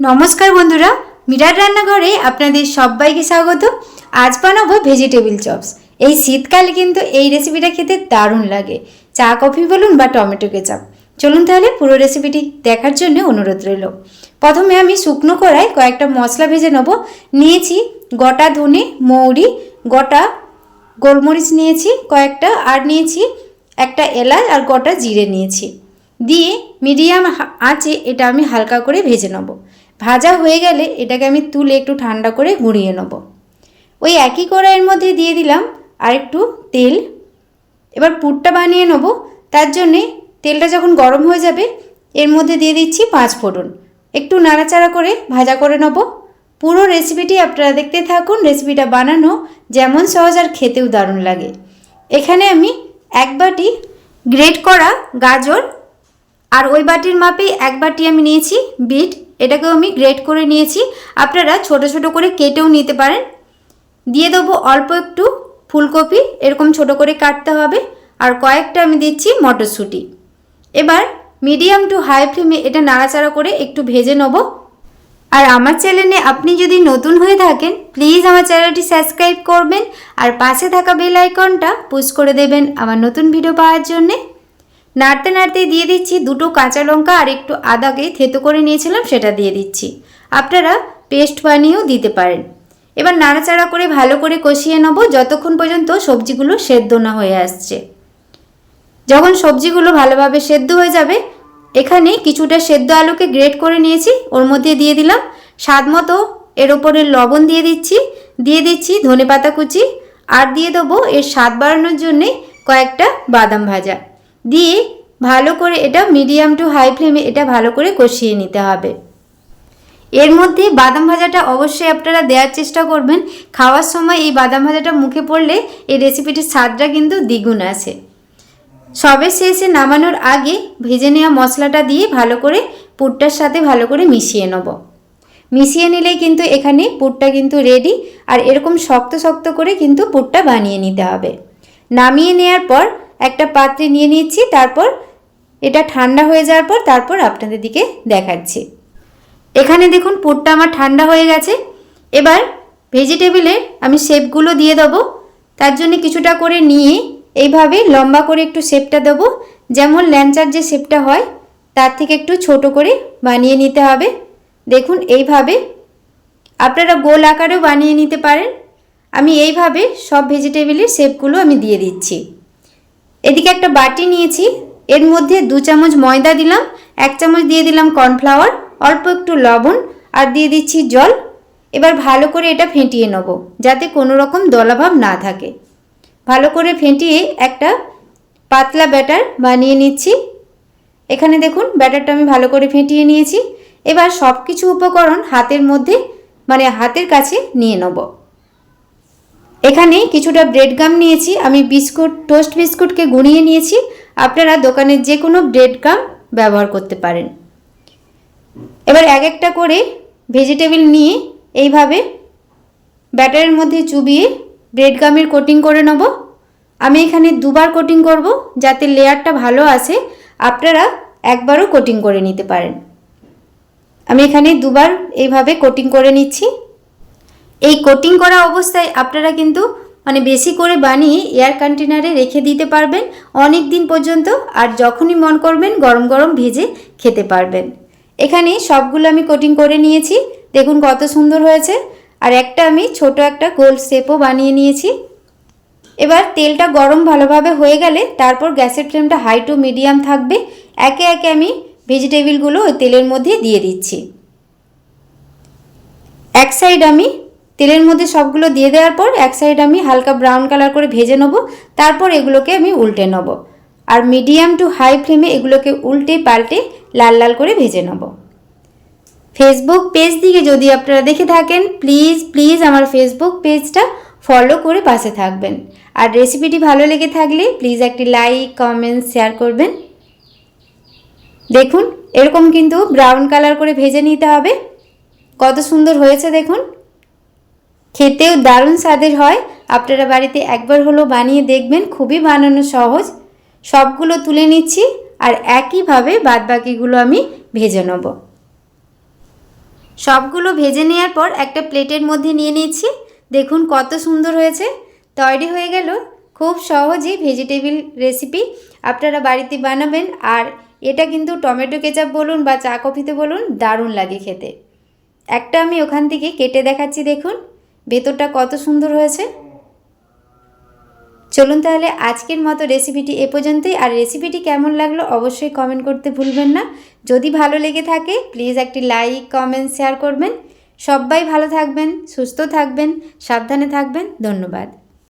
নমস্কার বন্ধুরা, মিরার রান্নাঘরে আপনাদের সবাইকে স্বাগত। আজ বানাবো ভেজিটেবিল চপস এই শীতকালে কিন্তু এই রেসিপিটা খেতে দারুণ লাগে। চা, কফি বলুন বা টমেটো কেচাপ। চলুন তাহলে পুরো রেসিপিটি দেখার জন্য অনুরোধ রইল। প্রথমে আমি শুকনো কড়াই কয়েকটা মশলা ভেজে নেব। নিয়েছি গোটা ধনে, মৌরি, গোটা গোলমরিচ নিয়েছি কয়েকটা, আর নিয়েছি একটা এলাচ আর গোটা জিরে নিয়েছি। দিয়ে মিডিয়াম আঁচে এটা আমি হালকা করে ভেজে নেব। ভাজা হয়ে গেলে এটাকে আমি তুলে একটু ঠান্ডা করে গুঁড়িয়ে নেব। ওই একই কড়াইয়ের মধ্যে দিয়ে দিলাম আর একটু তেল। এবার পুরটা বানিয়ে নেব। তার জন্যে তেলটা যখন গরম হয়ে যাবে, এর মধ্যে দিয়ে দিচ্ছি পাঁচ ফোড়ন। একটু নাড়াচাড়া করে ভাজা করে নেব। পুরো রেসিপিটি আপনারা দেখতে থাকুন। রেসিপিটা বানানো যেমন সহজ আর খেতেও দারুণ লাগে। এখানে আমি এক বাটি গ্রেট করা গাজর আর ওই বাটির মাপেই এক বাটি আমি নিয়েছি বিট। এটাকেও আমি গ্রেট করে নিয়েছি। আপনারা ছোট ছোট করে কেটেও নিতে পারেন। দিয়ে দেবো অল্প একটু ফুলকপি, এরকম ছোট করে কাটতে হবে। আর কয়েকটা আমি দিচ্ছি মটরশুঁটি। এবার মিডিয়াম টু হাই ফ্লেমে এটা নাড়াচাড়া করে একটু ভেজে নেব। আর আমার চ্যানেলে আপনি যদি নতুন হয়ে থাকেন প্লিজ আমার চ্যানেলটি সাবস্ক্রাইব করবেন। আর পাশে থাকা বেল আইকনটা পুশ করে দেবেন আমার নতুন ভিডিও পাওয়ার জন্যে। নাড়তে নাড়তে দিয়ে দিচ্ছি দুটো কাঁচা লঙ্কা আর একটু আদাকে থেতো করে নিয়েছিলাম, সেটা দিয়ে দিচ্ছি। আপনারা পেস্ট বানিয়েও দিতে পারেন। এবার নাড়াচাড়া করে ভালো করে কষিয়ে নেব, যতক্ষণ পর্যন্ত সবজিগুলো সেদ্ধ না হয়ে আসছে। যখন সবজিগুলো ভালোভাবে সেদ্ধ হয়ে যাবে, এখানে কিছুটা সেদ্ধ আলুকে গ্রেট করে নিয়েছি, ওর মধ্যে দিয়ে দিলাম স্বাদ মতো, এর ওপরে লবণ দিয়ে দিচ্ছি দিয়ে দিচ্ছি ধনে পাতা কুচি, আর দিয়ে দেবো এর স্বাদ বাড়ানোর জন্যে কয়েকটা বাদাম ভাজা। দিয়ে ভালো করে এটা মিডিয়াম টু হাই ফ্লেমে এটা ভালো করে কষিয়ে নিতে হবে। এর মধ্যে বাদাম ভাজাটা অবশ্যই আপনারা দেওয়ার চেষ্টা করবেন। খাওয়ার সময় এই বাদাম ভাজাটা মুখে পড়লে এই রেসিপিটির স্বাদটা কিন্তু দ্বিগুণ আছে সবে শেষে নামানোর আগে ভেজে নেওয়া মশলাটা দিয়ে ভালো করে পুরটার সাথে ভালো করে মিশিয়ে নেব। মিশিয়ে নিলেই কিন্তু এখানে পুরটা কিন্তু রেডি আর এরকম শক্ত শক্ত করে কিন্তু পুরটা বানিয়ে নিতে হবে। নামিয়ে নেওয়ার পর একটা পাত্রে নিয়ে নিচ্ছি, তারপর এটা ঠান্ডা হয়ে যাওয়ার পর তারপর আপনাদের দিকে দেখাচ্ছি। এখানে দেখুন পোটটা আমার ঠান্ডা হয়ে গেছে। এবার ভেজিটেবিলে আমি শেপগুলো দিয়ে দেবো। তার জন্য কিছুটা করে নিয়ে এইভাবে লম্বা করে একটু শেপটা দেবো। যেমন ল্যাঞ্চার যে শেপটা হয়, তার থেকে একটু ছোট করে বানিয়ে নিতে হবে। দেখুন এইভাবে আপনারা গোল আকারেও বানিয়ে নিতে পারেন। আমি এইভাবে সব ভেজিটেবিলের শেপগুলো আমি দিয়ে দিচ্ছি। এদিকে একটা বাটি নিয়েছি। এর মধ্যে দু চামচ ময়দা দিলাম, এক চামচ দিয়ে দিলাম কর্নফ্লাওয়ার, অল্প একটু লবণ আর দিয়ে দিচ্ছি জল। এবার ভালো করে এটা ফেটিয়ে নেব, যাতে কোনো রকম দলাভাব না থাকে। ভালো করে ফেটিয়ে একটা পাতলা ব্যাটার বানিয়ে নিচ্ছি। এখানে দেখুন, ব্যাটারটা আমি ভালো করে ফেটিয়ে নিয়েছি। এবার সব কিছু উপকরণ হাতের মধ্যে মানে হাতের কাছে নিয়ে নেব। এখানে কিছুটা ব্রেড গাম নিয়েছি। আমি বিস্কুট টোস্ট বিস্কুটকে গুঁড়িয়ে নিয়েছি। আপনারা দোকানের যে কোনো ব্রেড গাম ব্যবহার করতে পারেন। এবার এক একটা করে ভেজিটেবিল নিয়ে এইভাবে ব্যাটারের মধ্যে চুবিয়ে ব্রেড গামের কোটিং করে নেব। আমি এখানে দুবার কোটিং করব যাতে লেয়ারটা ভালো আসে। আপনারা একবারও কোটিং করে নিতে পারেন। আমি এখানে দুবার এইভাবে কোটিং করে নিচ্ছি। এই কোটিং করা অবস্থায় আপনারা কিন্তু মানে বেশি করে বানিয়ে এয়ার কন্টেনারে রেখে দিতে পারবেন অনেক দিন পর্যন্ত আর যখনই মন করবেন গরম গরম ভেজে খেতে পারবেন। এখানে সবগুলো আমি কোটিং করে নিয়েছি। দেখুন কত সুন্দর হয়েছে। আর একটা আমি ছোট একটা গোল শেপও বানিয়ে নিয়েছি। এবার তেলটা গরম ভালোভাবে হয়ে গেলে তারপর গ্যাসের ফ্লেমটা হাই টু মিডিয়াম থাকবে। একে একে আমি ভেজিটেবিলগুলো ওই তেলের মধ্যে দিয়ে দিচ্ছি। এক সাইড আমি তেলের মধ্যে সবগুলো দিয়ে দেওয়ার পর এক সাইড আমি হালকা ব্রাউন কালার করে ভেজে নেব, তারপর এগুলোকে আমি উল্টে নেব। আর মিডিয়াম টু হাই ফ্লেমে এগুলোকে উল্টে পাল্টে লাল লাল করে ভেজে নেব। ফেসবুক পেজ দিকে যদি আপনারা দেখে থাকেন প্লিজ প্লিজ আমার ফেসবুক পেজটা ফলো করে পাশে থাকবেন। আর রেসিপিটি ভালো লেগে থাকলে প্লিজ একটি লাইক কমেন্ট শেয়ার করবেন। দেখুন, এরকম কিন্তু ব্রাউন কালার করে ভেজে নিতে হবে। কত সুন্দর হয়েছে দেখুন। খেতেও দারুণ স্বাদের হয়। আপনারা বাড়িতে একবার হলো বানিয়ে দেখবেন, খুবই বানানো সহজ। সবগুলো তুলে নিচ্ছি আর একইভাবে বাদবাকিগুলো আমি ভেজে নেব। সবগুলো ভেজে নেওয়ার পর একটা প্লেটের মধ্যে নিয়ে নিয়েছি দেখুন কত সুন্দর হয়েছে। তৈরি হয়ে গেল খুব সহজেই ভেজিটেবিল রেসিপি। আপনারা বাড়িতে বানাবেন আর এটা কিন্তু টমেটো কেচাপ বলুন বা চা কফিতে বলুন, দারুণ লাগে খেতে। একটা আমি ওখান থেকে কেটে দেখাচ্ছি, দেখুন। ভেতরটা কত সুন্দর হয়েছে? চলুন তাহলে আজকের মতো রেসিপিটি এ পর্যন্তই। আর রেসিপিটি কেমন লাগল অবশ্যই কমেন্ট করতে ভুলবেন না। যদি ভালো লেগে থাকে প্লিজ একটি লাইক কমেন্ট শেয়ার করবেন। সবাই ভালো থাকবেন, সুস্থ থাকবেন, সাবধানে থাকবেন। ধন্যবাদ।